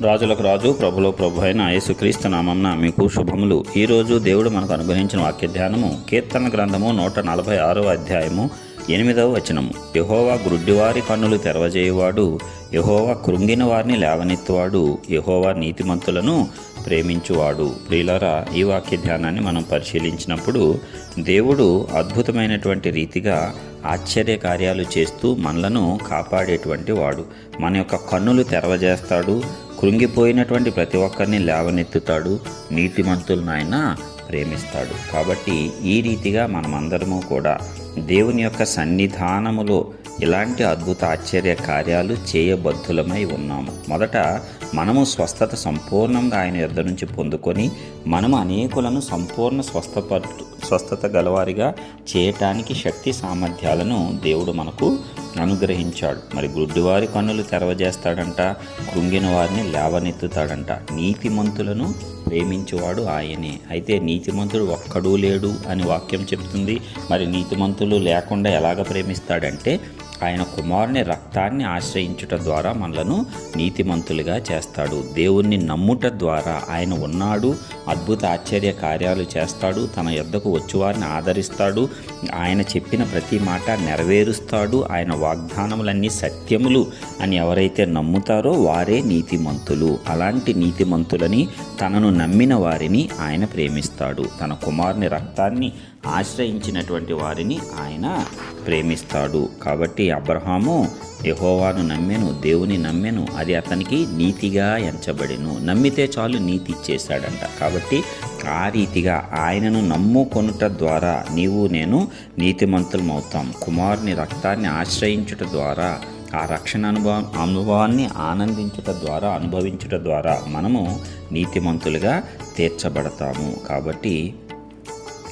రాజులకు రాజు ప్రభులో ప్రభు అయిన యేసుక్రీస్తు నామంన మీకు శుభములు. ఈరోజు దేవుడు మనకు అనుగ్రహించిన వాక్య ధ్యానము కీర్తన గ్రంథము నూట నలభై ఆరో అధ్యాయము ఎనిమిదవ వచనము. యహోవా గ్రుడ్డివారి కన్నులు తెరవజేయువాడు యహోవా కృంగిన వారిని లేవనెత్తువాడు యహోవా నీతిమంతులను ప్రేమించువాడు. ప్రియులరా ఈ వాక్య ధ్యానాన్ని మనం పరిశీలించినప్పుడు దేవుడు అద్భుతమైనటువంటి రీతిగా ఆశ్చర్య కార్యాలు చేస్తూ మనలను కాపాడేటువంటి వాడు. మన యొక్క కన్నులు తెరవజేస్తాడు. కృంగిపోయినటువంటి ప్రతి ఒక్కరిని లేవనెత్తుతాడు. నీతిమంతులను ఆయన ప్రేమిస్తాడు. కాబట్టి ఈ రీతిగా మనమందరము కూడా దేవుని యొక్క సన్నిధానములో ఇలాంటి అద్భుత ఆశ్చర్య కార్యాలు చేయబద్ధులమై ఉన్నాము. మొదట మనము స్వస్థత సంపూర్ణంగా ఆయన యొద్ద నుంచి పొందుకొని మనము అనేకులను సంపూర్ణ స్వస్థప స్వస్థత గలవారిగా చేయటానికి శక్తి సామర్థ్యాలను దేవుడు మనకు అనుగ్రహించాడు. మరి గుడ్డివారి కన్నులు తెరవజేస్తాడంట కృంగిన వారిని లేవనెత్తుతాడంట. నీతిమంతులను ప్రేమించేవాడు ఆయనే. అయితే నీతిమంతుడు ఒక్కడూ లేడు అని వాక్యం చెప్తుంది. మరి నీతిమంతులు లేకుండా ఎలాగ ప్రేమిస్తాడంటే ఆయన కుమారుని రక్తాన్ని ఆశ్రయించుట ద్వారా మనలను నీతిమంతులుగా చేస్తాడు. దేవుణ్ణి నమ్ముట ద్వారా ఆయన ఉన్నాడు. అద్భుత ఆశ్చర్య కార్యాలు చేస్తాడు. తన యొద్దకు వచ్చేవారిని ఆదరిస్తాడు. ఆయన చెప్పిన ప్రతి మాట నెరవేరుస్తాడు. ఆయన వాగ్దానములన్నీ సత్యములు అని ఎవరైతే నమ్ముతారో వారే నీతిమంతులు. అలాంటి నీతిమంతులని తనను నమ్మిన వారిని ఆయన ప్రేమిస్తాడు. తన కుమారుని రక్తాన్ని ఆశ్రయించినటువంటి వారిని ఆయన ప్రేమిస్తాడు. కాబట్టి అబ్రహాము యహోవాను నమ్మెను దేవుని నమ్మెను. అది అతనికి నీతిగా ఎంచబడెను. నమ్మితే చాలు నీతి ఇచ్చేశాడంట. కాబట్టి ఆ రీతిగా ఆయనను నమ్ముకొనుట ద్వారా నీవు నేను నీతిమంతులమవుతాం కుమారుని రక్తాన్ని ఆశ్రయించుట ద్వారా ఆ రక్షణ అనుభవం అనుభవాన్ని ఆనందించుట ద్వారా అనుభవించుట ద్వారా మనము నీతిమంతులుగా తీర్చబడతాము. కాబట్టి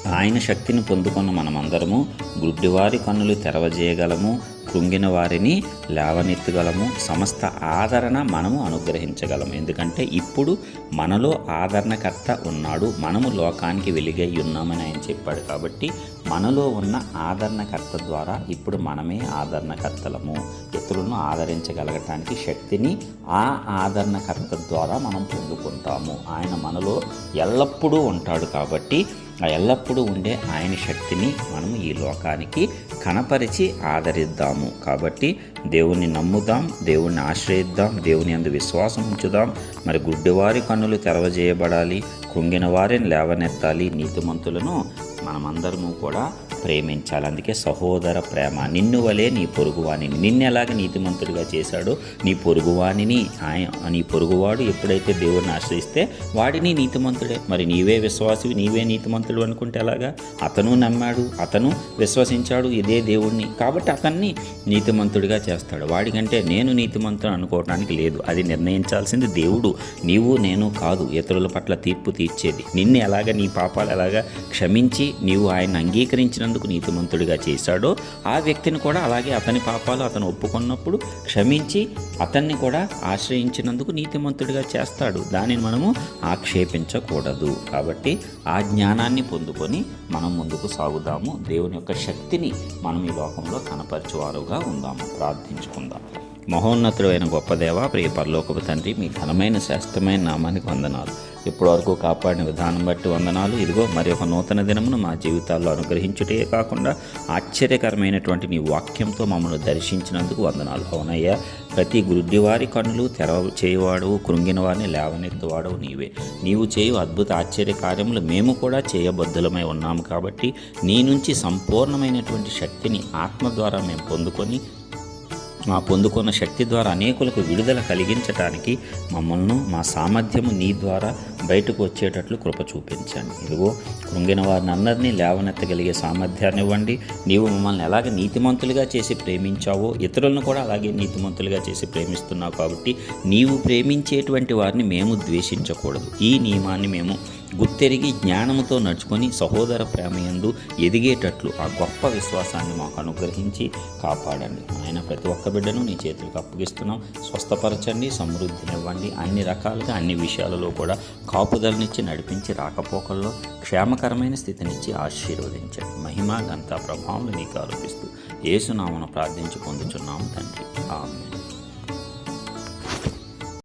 ఆయన శక్తిని పొందుకున్న మనమందరము గుడ్డివారి కన్నులు తెరవజేయగలము కృంగిన వారిని లేవనెత్తగలము సమస్త ఆదరణ మనము అనుగ్రహించగలము. ఎందుకంటే ఇప్పుడు మనలో ఆదరణకర్త ఉన్నాడు మనము లోకానికి వెలుగై ఉన్నామని ఆయన చెప్పాడు కాబట్టి మనలో ఉన్న ఆదరణకర్త ద్వారా ఇప్పుడు మనమే ఆదరణకర్తలము. ఇతరులను ఆదరించగలగటానికి శక్తిని ఆ ఆదరణకర్త ద్వారా మనం పొందుకుంటాము. ఆయన మనలో ఎల్లప్పుడూ ఉంటాడు కాబట్టి ఎల్లప్పుడూ ఉండే ఆయన శక్తిని మనం ఈ లోకానికి కనపరిచి ఆదరిద్దాము. కాబట్టి దేవుణ్ణి నమ్ముదాం దేవుణ్ణి ఆశ్రయిద్దాం దేవుని అందు విశ్వాసం ఉంచుదాం. మరి గుడ్డివారి కన్నులు తెరవజేయబడాలి కృంగిన వారిని లేవనెత్తాలి. నీతిమంతులను మనమందరము కూడా ప్రేమించాలి. అందుకే సహోదర ప్రేమ. నిన్ను వలే నీ పొరుగువాణిని. నిన్ను ఎలాగ నీతిమంతుడిగా చేశాడో నీ పొరుగువాణిని ఆయన నీ పొరుగువాడు ఎప్పుడైతే దేవుడిని ఆశ్రయిస్తే వాడిని నీతిమంతుడే. మరి నీవే విశ్వాసివి నీవే నీతిమంతుడు అనుకుంటే ఎలాగా? అతను నమ్మాడు అతను విశ్వసించాడు ఇదే దేవుణ్ణి. కాబట్టి అతన్ని నీతిమంతుడిగా చేస్తాడు. వాడికంటే నేను నీతిమంతుడు అనుకోవడానికి లేదు. అది నిర్ణయించాల్సింది దేవుడు. నీవు నేను కాదు. ఇతరుల పట్ల తీర్పు తీర్చేది. నిన్ను ఎలాగ నీ పాపాలు ఎలాగ క్షమించి నీవు ఆయన అంగీకరించిన అంగీకరించినందుకు నీతిమంతుడిగా చేశాడో ఆ వ్యక్తిని కూడా అలాగే అతని పాపాలు అతను ఒప్పుకున్నప్పుడు క్షమించి అతన్ని కూడా ఆశ్రయించినందుకు నీతిమంతుడిగా చేస్తాడు. దానిని మనము ఆక్షేపించకూడదు. కాబట్టి ఆ జ్ఞానాన్ని పొందుకొని మనం ముందుకు సాగుదాము. దేవుని యొక్క శక్తిని మనం ఈ లోకంలో కనపరచువారుగా ఉందాము. ప్రార్థించుకుందాం. మహోన్నతుడైన గొప్ప దేవ ప్రియ పరలోకపు తండ్రి మీ ఘనమైన శ్రేష్టమైన నామానికి వందనాలు. ఇప్పటివరకు కాపాడిన విధానం బట్టి వందనాలు. ఇదిగో మరి ఒక నూతన దినమును మా జీవితాల్లో అనుగ్రహించుటే కాకుండా ఆశ్చర్యకరమైనటువంటి నీ వాక్యంతో మమ్మల్ని దర్శించినందుకు వందనాలు. అవునయ్యా ప్రతి గుడ్డివారి కన్నులు తెరవ చేయవాడు కృంగిన వారిని లేవనెత్తువాడవు నీవే. నీవు చేయు అద్భుత ఆశ్చర్య కార్యములు మేము కూడా చేయబద్ధులమై ఉన్నాము కాబట్టి నీ నుంచి సంపూర్ణమైనటువంటి శక్తిని ఆత్మ ద్వారా మేము పొందుకొని మా పొందుకున్న శక్తి ద్వారా అనేకులకు విడుదల కలిగించటానికి మమ్మల్ని మా సామర్థ్యము నీ ద్వారా బయటకు వచ్చేటట్లు కృప చూపించండి. ఇదిగో కృంగిన వారిని అందరినీ లేవనెత్తగలిగే సామర్థ్యాన్ని ఇవ్వండి. నీవు మమ్మల్ని ఎలాగ నీతిమంతులుగా చేసి ప్రేమించావో ఇతరులను కూడా అలాగే నీతిమంతులుగా చేసి ప్రేమిస్తున్నావు కాబట్టి నీవు ప్రేమించేటువంటి వారిని మేము ద్వేషించకూడదు. ఈ నియమాన్ని మేము గుర్తెరిగి జ్ఞానముతో నడుచుకొని సహోదర ప్రేమయందు ఎదిగేటట్లు ఆ గొప్ప విశ్వాసాన్ని మాకు అనుగ్రహించి కాపాడండి. ఆయన ప్రతి ఒక్క బిడ్డను నీ చేతులకు అప్పగిస్తున్నాం. స్వస్థపరచండి సమృద్ధినివ్వండి. అన్ని రకాలుగా అన్ని విషయాలలో కూడా కాపుదలనిచ్చి నడిపించి రాకపోకల్లో క్షేమకరమైన స్థితినిచ్చి ఆశీర్వదించండి. మహిమ గంతా ప్రభావం నీకు ఆరోపిస్తూ ఏసునామను ప్రార్థించి పొందుచున్నాము తండ్రి. ఆమె